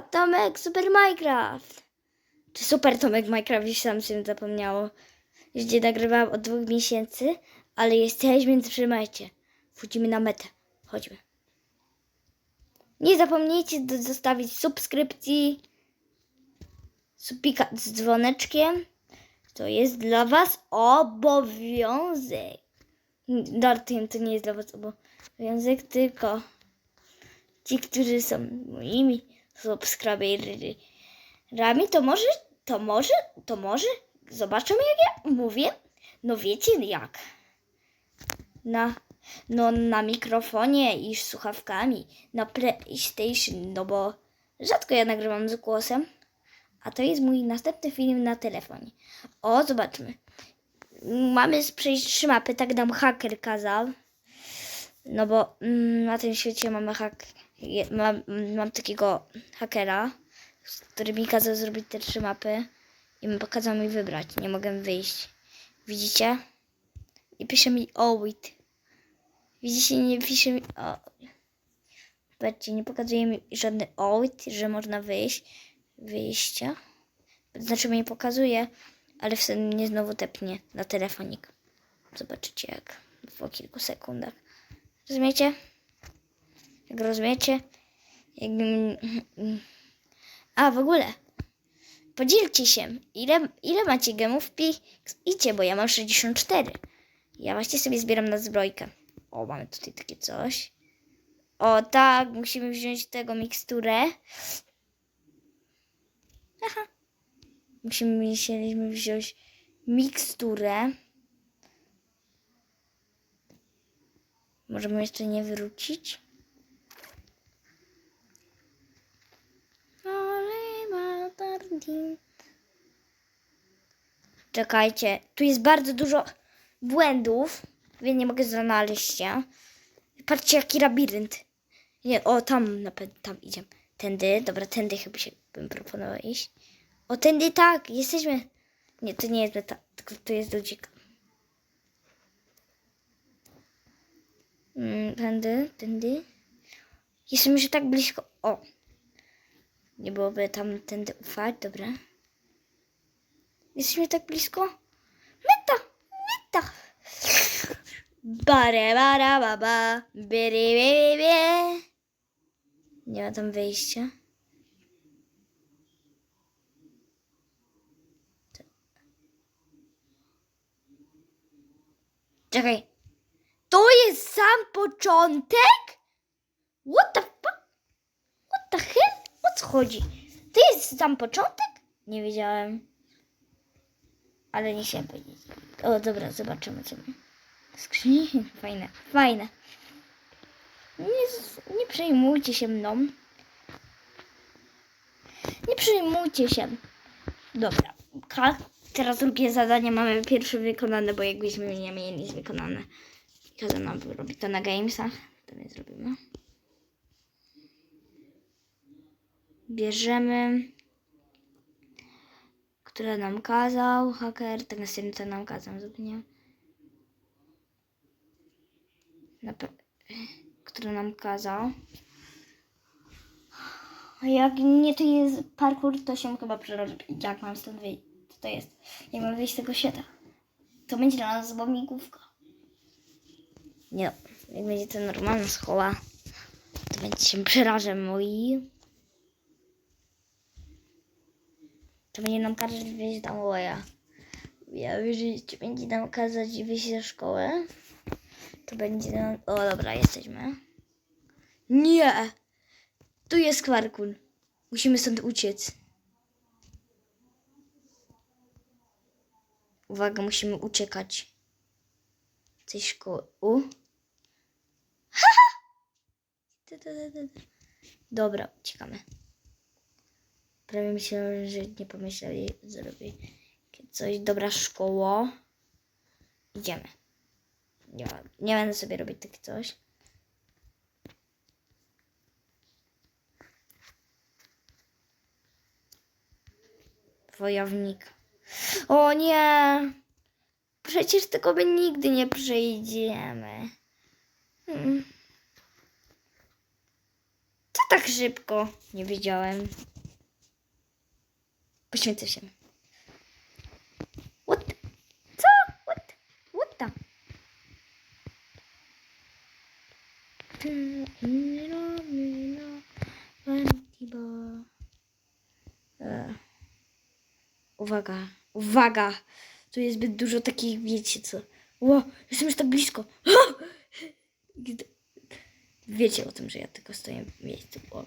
Tomek, Super Minecraft. Czy Super Tomek Minecraft, już sam się zapomniało. Już nie nagrywałam od dwóch miesięcy, ale jesteśmy, więc trzymajcie. Wchodzimy na metę. Chodźmy. Nie zapomnijcie zostawić subskrypcji, subika z dzwoneczkiem. To jest dla was obowiązek. Dartym to nie jest dla was obowiązek, tylko ci, którzy są moimi subskryberami, to może, to może, to może zobaczą jak ja mówię. No wiecie jak. Na, no na mikrofonie i słuchawkami, na PlayStation, no bo rzadko ja nagrywam z głosem. A to jest mój następny film na telefonie. O, zobaczmy. Mamy przejść trzy mapy, tak nam haker kazał. No bo mm, na tym świecie mamy hak, mam, mam takiego hakera, który mi kazał zrobić te trzy mapy i pokazał mi wybrać. Nie mogę wyjść. Widzicie? I pisze mi wait. Widzicie, nie pisze mi o. Zobaczcie, nie pokazuje mi żadny wait, że można wyjść. Wyjścia. Znaczy mi nie pokazuje, ale wtedy mnie znowu tepnie na telefonik. Zobaczycie jak po kilku sekundach. Rozumiecie? Jak rozumiecie? Jakbym... A, w ogóle. Podzielcie się. Ile, ile macie gemów? Idźcie, bo ja mam 64. Ja właśnie sobie zbieram na zbrojkę. O, mamy tutaj takie coś. O, tak, musimy wziąć tego miksturę. Aha. Musimy musieliśmy wziąć miksturę. Możemy jeszcze nie wrócić. Czekajcie, tu jest bardzo dużo błędów, więc nie mogę znaleźć się. Patrzcie, jaki labirynt. Nie, o, tam, na tam idziemy. Tędy, dobra, tędy chyba się bym proponował iść. O, tędy tak, jesteśmy. Nie, to nie jest meta, tylko to jest ludzik. Mm, Tędy, tędy. Jesteśmy już tak blisko. O! Nie byłoby tam tędy ufać, dobra. Jesteśmy tak blisko. Meta! Meta! Bare, bara, baba. Biri, biri, bie. Nie ma tam wyjścia. Czekaj. To jest sam początek? What the fuck? What the hell? Co chodzi? To jest sam początek? Nie wiedziałem. Ale nie chciałem powiedzieć. O, dobra, zobaczymy co. ma. Skrzyni? Fajne, fajne. Nie, nie przejmujcie się mną. Nie przejmujcie się. Dobra. Ka- Teraz drugie zadanie mamy pierwsze wykonane, bo jakbyśmy nie mieli nic wykonane. Kazał nam robić to na gamesach. To my zrobimy. Bierzemy. Które nam kazał haker. Tak następnie co nam kazał. Pe- które nam kazał. Jak nie to jest parkour, to się chyba przerażę. Jak mam stąd wyjść? Co to jest? Jak mam wyjść z tego świata? To będzie dla nas łamigłówka. Nie jak będzie to normalna szkoła, to będzie się przerażę moi. To będzie nam kazać wyjść do moja. Ja jeżeli będzie nam kazać wyjść ze szkoły, to będzie nam... O dobra, jesteśmy. Nie! Tu jest kwarkun. Musimy stąd uciec. Uwaga, musimy uciekać. Tej szkoły. U. Dobra, uciekamy. Prawie myślałem, że nie pomyśleli, zrobi coś. Dobra, szkoło. Idziemy. Nie, nie będę sobie robić takie coś. Wojownik. O nie! Przecież tego my nigdy nie przejdziemy. Hmm. Co tak szybko. Nie wiedziałem. Poświęcę się. What? Co? What? What the? E. Uwaga, uwaga! Tu jest zbyt dużo takich, wiecie co. Ło, jestem już tak blisko. Wiecie o tym, że ja tylko stoję w miejscu. O.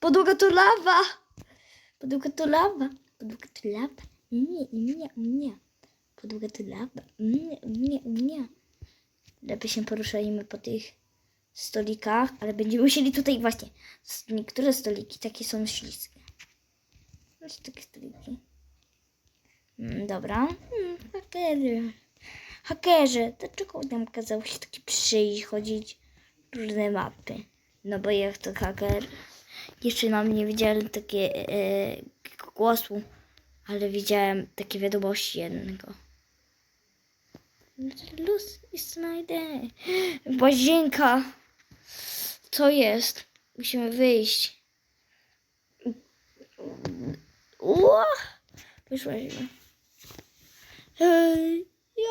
Podłoga to lawa! Podłoga to lawa! Podłoga to lawa! Nie, nie, nie. Podłoga to lawa. Nie, nie, nie. Lepiej się poruszajmy po tych stolikach, ale będziemy musieli tutaj właśnie. Niektóre stoliki takie są śliskie. Właśnie takie stoliki. Mm, dobra. Mm, hakerzy. Hakerzy, dlaczego nam kazało się taki przyjść, chodzić różne mapy? No bo jak to haker. Jeszcze mam nie widziałem takie e, głosu, ale widziałem takie wiadomości jednego. Luz my day. Łazienka. Co jest? Musimy wyjść. Ło! Wyszłyśmy. Hej, ja,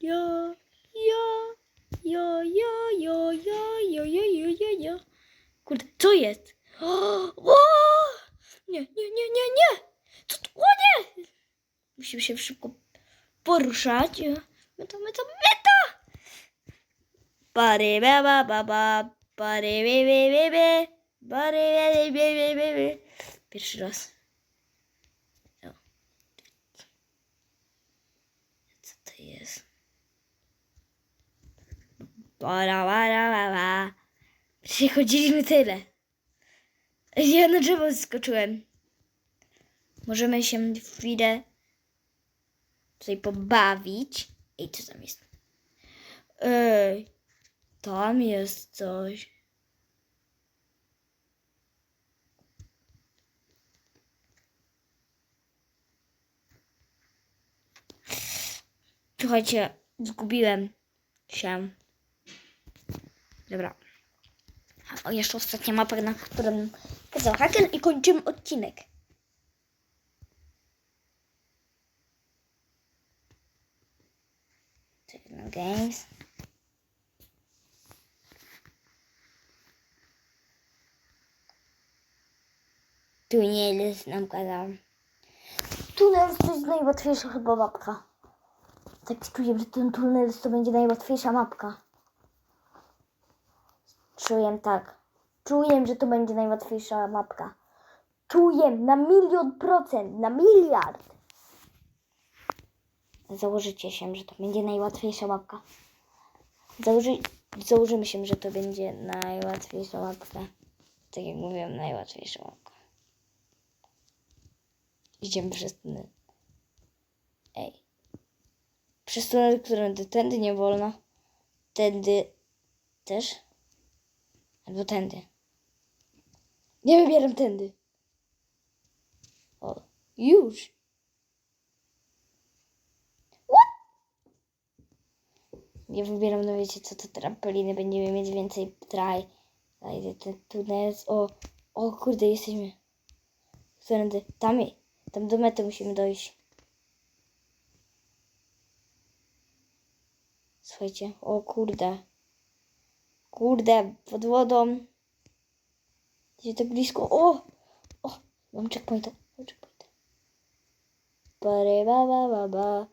ja, ja, ja, ja, ja, ja, ja, ja, ja, ja, ja. Kurde, co jest? O! Nie, nie, nie, nie, nie! Co tu? O nie! Musimy się szybko poruszać. Meta, meta, meta! Pary, ba, ba, ba, ba. Pary, be, be, be, be. Pary, be, be, be, be, be. Pierwszy raz. O. Co to jest? Bara, bara, bara. Przechodziliśmy tyle. Ja na drzewo skoczyłem. Możemy się chwilę tutaj pobawić. Ej, co tam jest? Ej, tam jest coś. Słuchajcie, zgubiłem się. Dobra. O, jeszcze ostatnia mapa, na którą kazał haker i kończymy odcinek. Techno Games. Tunel nam kazał. Tunel to jest najłatwiejsza chyba mapka. Tak czuję, że ten tunel to będzie najłatwiejsza mapka. Czuję tak. Czuję, że to będzie najłatwiejsza mapka. Czuję na milion procent, na miliard. Założycie się, że to będzie najłatwiejsza mapka. Założy, założymy się, że to będzie najłatwiejsza mapka. Tak jak mówiłem, najłatwiejsza mapka. Idziemy przez tunel. Ej. Przez tunel, którędy tędy nie wolno. Tędy też. Albo tędy. Nie wybieram tędy. O, już. What? Nie wybieram, no wiecie co, to trampoliny. Będziemy mieć więcej traj. Zajdę ten tunel. O, o kurde, jesteśmy. Którędy? Tam, tam do mety musimy dojść. Słuchajcie, o kurde. Kurde, pod wodą. Jest tak blisko. O! O! Mam checkpointa. Mam checkpointa. Bary, ba, ba, ba, ba.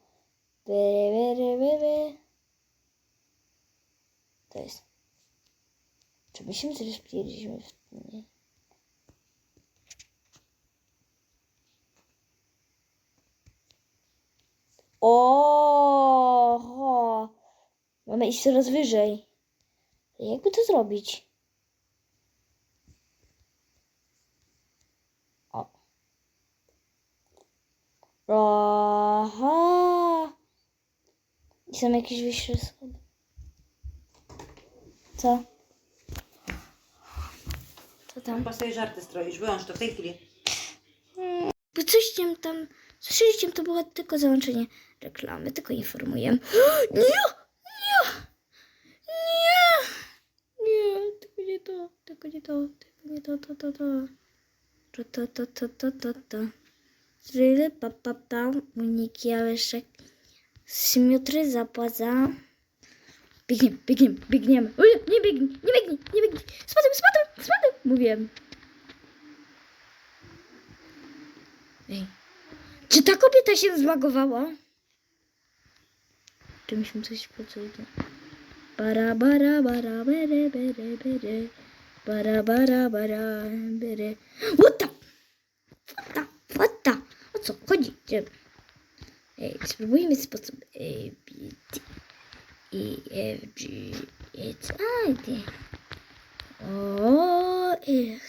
Bere, bere, bere. To jest. Czy my się zrespiliśmy w nie? O! Mamy iść coraz wyżej. Jakby to zrobić? O. Aha. I są jakieś wyższe schody. Co? Co tam? Chyba sobie żarty stroisz, wyłącz to w tej chwili. Bo coś tam tam... Słyszeliście, to było tylko załączenie reklamy, tylko informuję. Nie! Tylko nie to, tylko nie to, to, to, to. To, to, to, to, to, to, to. Zryle, pa, pa, pa, uniki, aleszek. Smiotry zapłaca. Biegniemy, biegniemy, biegniemy. Oj, nie biegnij, nie biegnij, nie biegnij. Spadłem, spadłem, spadłem. Mówiłem. Ej. Czy ta kobieta się zlagowała? Czymś mi coś pracuje. Bara, bara, bara, bere, bere, bere. Bara, bara, bara, bere. What the? What the? What the? O co chodzi? Gdzie? Ej, spróbujmy sposób A, B, D, E, F, G, H, I, D. O, F.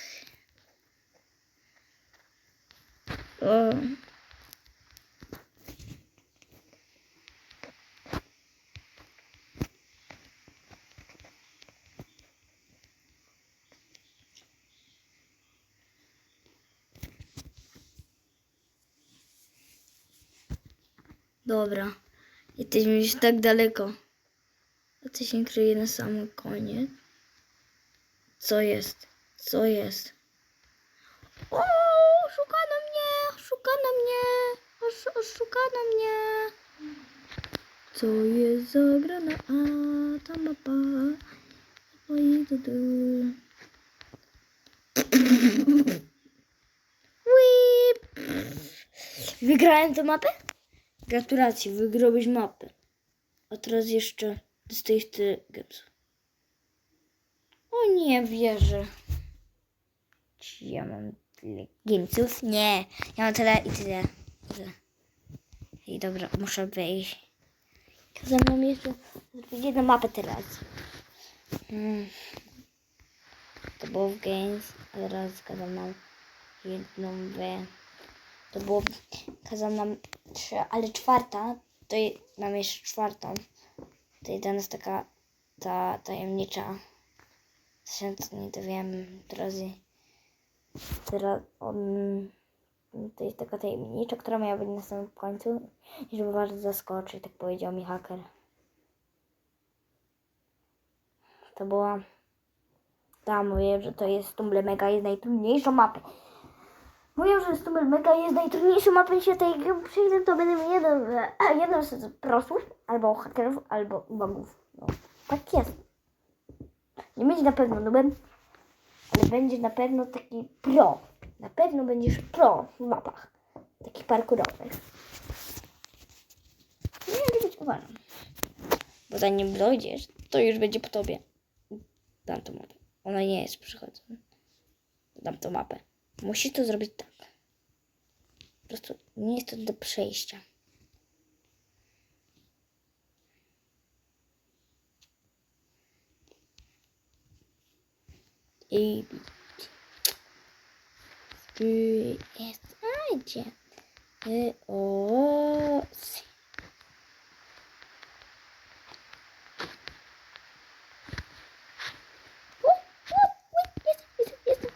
O. Dobra. Jesteśmy już tak daleko. A ty się kryje na samym koniec. Co jest? Co jest? O, oszukano mnie! Oszukano mnie! Osz, oszukano mnie! Co jest za grana? A, ta mapa. Oj. Whip. Wygrałem tę mapę? Gratulacje, wygrałeś mapę. A teraz jeszcze dostajesz ty gemsów. O nie wierzę. Czy ja mam tyle gemsów? Nie, ja mam tyle i tyle. I dobra, muszę wejść. Kazał nam jeszcze jedną mapę teraz. Hmm. To było w Games, a teraz kazał nam jedną w... To było, kazał nam trzy, ale czwarta, to je, mam jeszcze czwartą. To jest taka ta tajemnicza. Się nie dowiem teraz. Teraz on. To jest taka tajemnicza, która miała być na samym końcu. I żeby was zaskoczyć, tak powiedział mi haker. To była. Tam mówię, że to jest Tumble Mega, jest najtrudniejszą mapę. Mówią, że Stumble Mega jest najtrudniejszą mapą świata i jak przyjdę, to będę jeden, jeden z prosów, albo hakerów, albo bugów. No, tak jest. Nie będzie na pewno nubem, ale będzie na pewno taki pro. Na pewno będziesz pro w mapach. Takich parkurowych. Nie wiem, być uważam. Bo zanim dojdziesz, to już będzie po tobie. Dam tą mapę. Ona nie jest przychodzona. Dam tą mapę. Musisz to zrobić tak. Po prostu nie jest to do przejścia. I jest a gdzie? Y, o, ui, jest, jest, jest.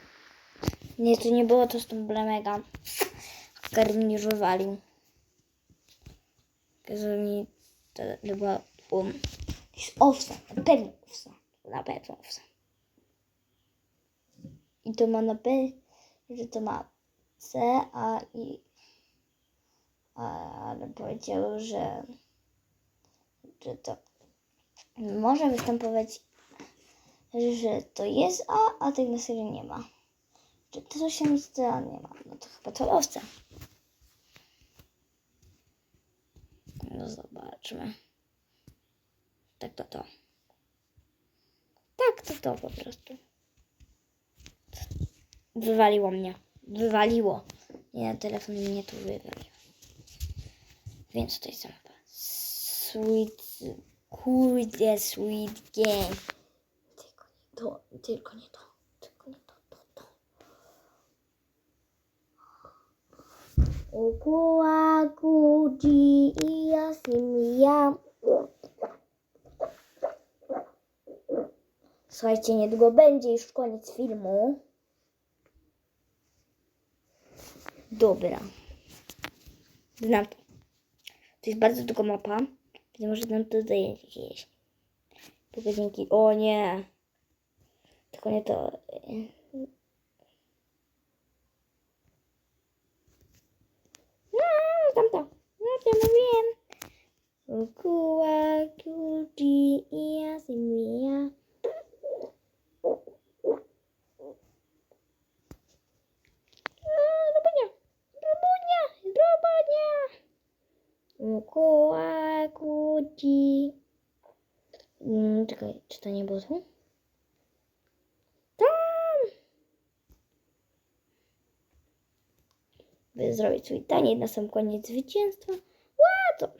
Nie, to nie było to z tą blemega. Mnie już mi to, to była um. Jest owsa, na pewno owsa. Na pewno owsa. I to ma na P, że to ma C, a i ale powiedział, że, że to może występować, że to jest A, a tak na serio nie ma. Że to się nic nie ma. No to chyba to owca. No zobaczmy. Tak to to. Tak to to po prostu. Wywaliło mnie. Wywaliło. Nie, telefon mnie tu wywalił. Więc to jest mapa. Sweet, kurde, sweet game. Tylko nie to, tylko nie to, tylko nie to, to, to. Ukuła, kudzi i jasimia. Słuchajcie, niedługo będzie już koniec filmu. Dobra. Znam to. To jest bardzo długa mapa. Więc może nam to zajęcie jakieś. Tylko dzięki. O nie. Tylko nie to. No, tamto. No, to mówiłem. Ukuła, kuji, iya, simia. Robonia, robonia, robonia. Ukuła, kuji. Mm, czekaj, czy to nie było tu? Tam! By zrobić swój taniec na sam koniec zwycięstwa. Ła, to...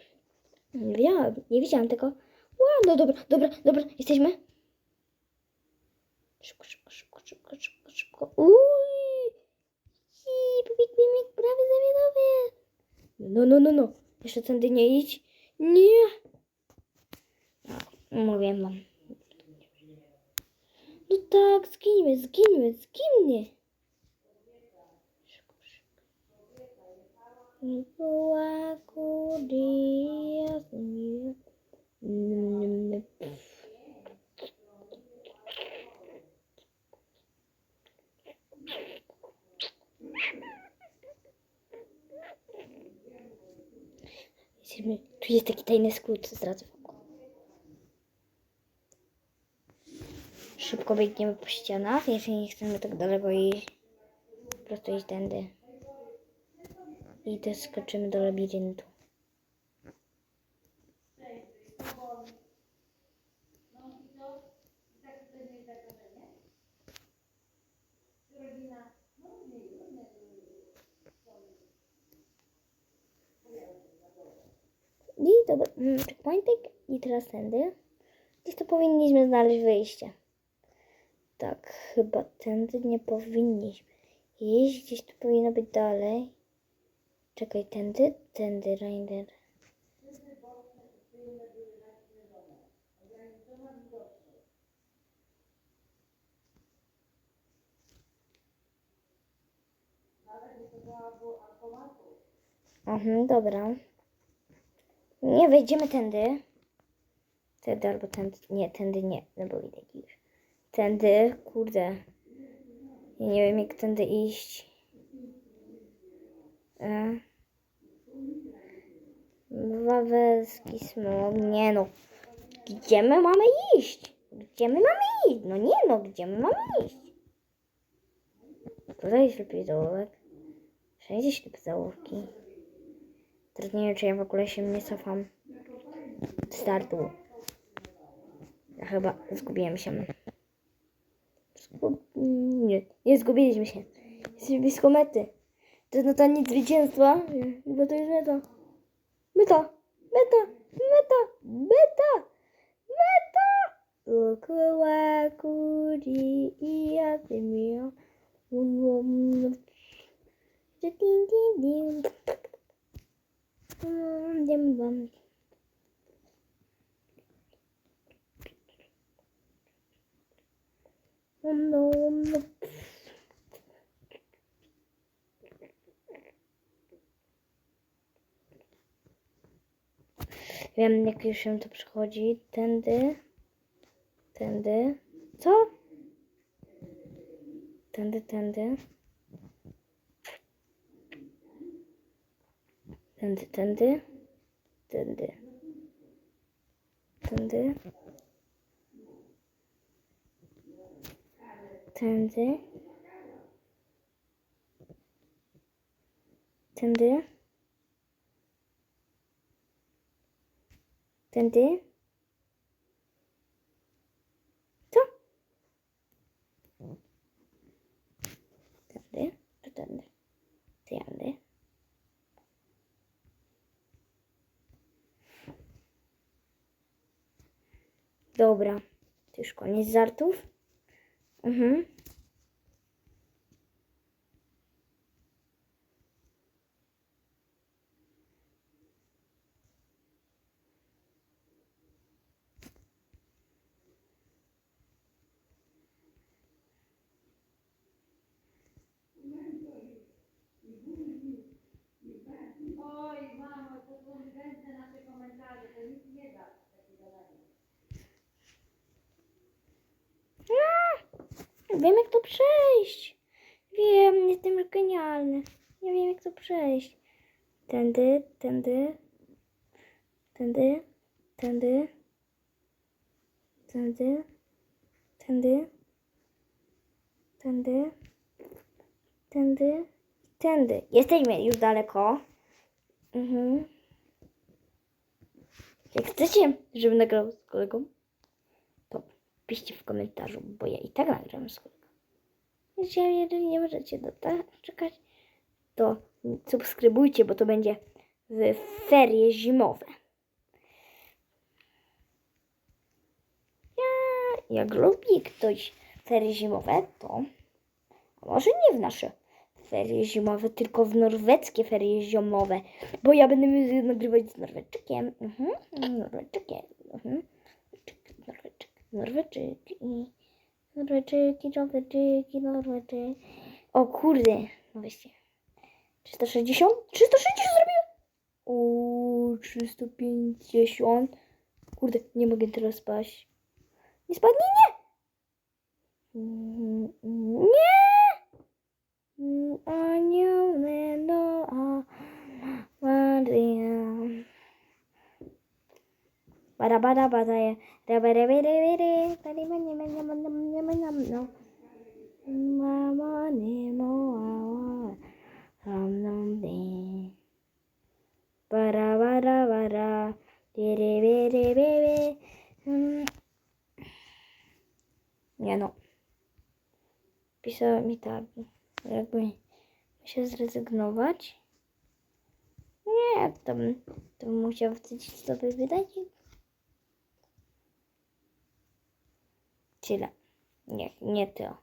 Nie wiedziałam, nie widziałam tego. Ła, no dobra, dobra, dobra, jesteśmy. Szybko, szybko, szybko, szybko, szybko, szybko. Uj! I pipik, pipik, prawie zawiadowy. No, no, no, no. Jeszcze tędy nie idź. Nie. No, mówię wam. No tak, zgińmy, zgińmy, zgińmy. Szybko, szybko. Tu jest taki tajny skrót, zdradzę. Szybko biegniemy po ścianach, jeśli nie chcemy tak daleko iść. Po prostu iść tędy. I też skoczymy do labiryntu. I dobra, mm, i teraz tędy. Gdzieś to powinniśmy znaleźć wyjście. Tak, chyba tędy nie powinniśmy iść. Gdzieś tu powinno być dalej. Czekaj, tędy, tędy, Rainer. Mhm, dobra. Nie wejdziemy tędy. Tędy albo tędy. Nie, tędy nie, no bo widać już. Tędy, kurde. Ja nie wiem jak tędy iść. E. Wawelski smog. Nie no. Gdzie my mamy iść? Gdzie my mamy iść? No nie no, gdzie my mamy iść? Tutaj ślepy zaułek. Wszędzie ślepy zaułki. Teraz nie wiem, czy ja w ogóle się nie cofam. Startu. Ja chyba zgubiłem się. Zgub... Nie, nie zgubiliśmy się. Jesteśmy blisko mety. To jest na taniec zwycięstwa. Bo to jest meta. Meta! Meta! Meta! Meta! Meta! Dookoła kuli i ja mio. Um, um, din, din, din. Um, dim, bam. Um, um, um. Wiem, jak już się to przychodzi. Tędy. Tędy. Co? Tędy, tędy. Tędy, tędy. Tędy. Tędy. Tędy. Tędy. Tędy. Co? Tędy. To tędy. Tędy. Dobra. To już koniec żartów. Mhm. Oj, mamo, to są gęste nasze komentarze, to nic nie da. takiego na nic. A! Wiem jak to przejść. Wiem, jestem genialny. Nie wiem jak to przejść. Tędy, tędy. Tędy, tędy. Tędy. Tędy. Tędy. Tędy. Tędy. Jesteśmy już daleko. Mhm. Jak chcecie, żebym nagrał z kolegą, piszcie w komentarzu, bo ja i tak nagram z kolegą. Jeżeli nie możecie doczekać, to subskrybujcie, bo to będzie w ferie zimowe. Ja, jak lubi ktoś ferie zimowe, to może nie w nasze ferie zimowe, tylko w norweskie ferie zimowe, bo ja będę nagrywać z Norweczkiem. Mhm. Mhm. Norweczek, Norweczek i Norweczyki, Norweczyki, Norweczyki. O kurde, no weźcie. 360? 360 zrobiłem! O, 350. Kurde, nie mogę teraz spaść. Nie spadnij, nie! Mm, Nie! Mm, Anioły, no, a Maria. Bara, bara, bara, je. Re, re, re, re, re, re. Tari, ma, nie, ma, nie, ma, nie, ma, nie, ma, nie, ma, no. Mama, nie, mo, a, a. Ram, nam, de. Bara, bara, bara. Re, re, re, re, re, re. Mm. Nie no. Pisała mi tak, jakby się zrezygnować. Nie, to to musiał wtedy sobie wydać. Tyle. Nie, nie to.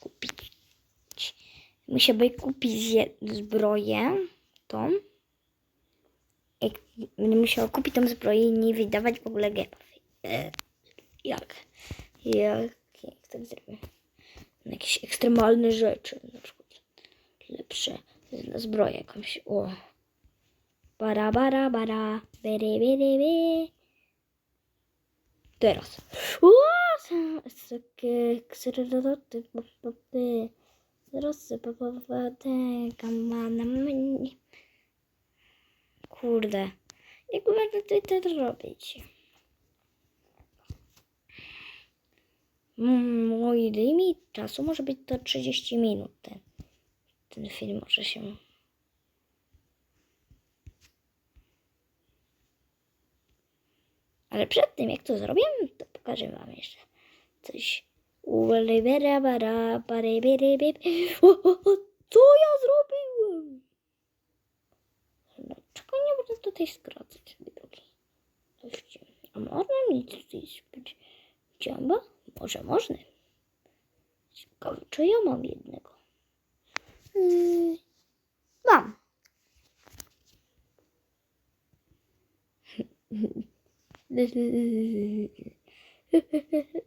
Kupić. Musiałby kupić zbroję tą. Jak będę musiała kupić tą zbroję i nie wydawać w ogóle. E, jak? Jak? Jak tak zrobię? Jakieś ekstremalne rzeczy. Na przykład lepsze zbroję jakąś. O. Bara, bara, bara. Bere, bere, bere. Teraz. Kurde. Jak będę tutaj to robić? Mój limit czasu może być to 30 minut. Ten, ten film może się. Ale przed tym, jak to zrobię, to pokażę Wam jeszcze coś. O, co ja zrobiłem? Dlaczego nie można tutaj skracać drogi? A można mi tutaj spać dziamba? Może można. Ciekawe, czy ja mam jednego? Yy, mam.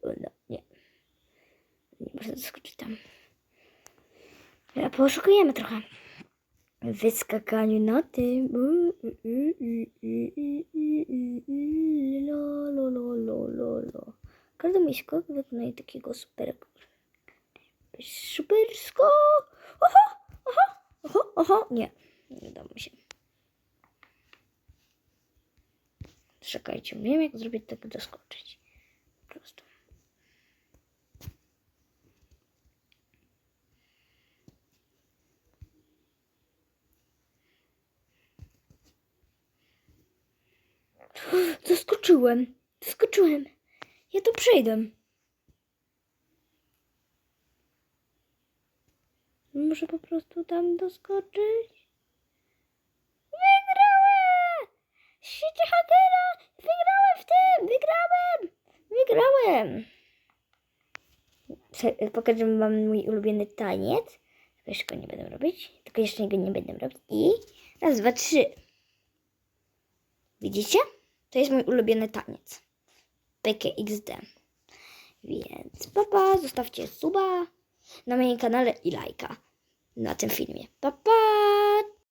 No, nie. Nie można zaskoczyć tam. Ja poszukujemy trochę. Wyskakaniu na tym. Lo, lo, lo, lo, lo, lo. Każdy mój skok wykonuje takiego super. Super skok! Oho! Oho! Oho! Oho! Nie. Nie udało mi się. Czekajcie, wiem jak zrobić tak doskoczyć. Po prostu. Zaskoczyłem. Zaskoczyłem. Ja to przejdę. Muszę po prostu tam doskoczyć. Wygrałem! Siecie hakera! Wygrałem w tym! Wygrałem! Wygrałem! Pokażę wam mój ulubiony taniec. Tylko jeszcze go nie będę robić. Tylko jeszcze go nie będę robić. I raz, dwa, trzy. Widzicie? To jest mój ulubiony taniec. PKXD. Więc papa, zostawcie suba na moim kanale i lajka. na tym filmie. Pa, pa!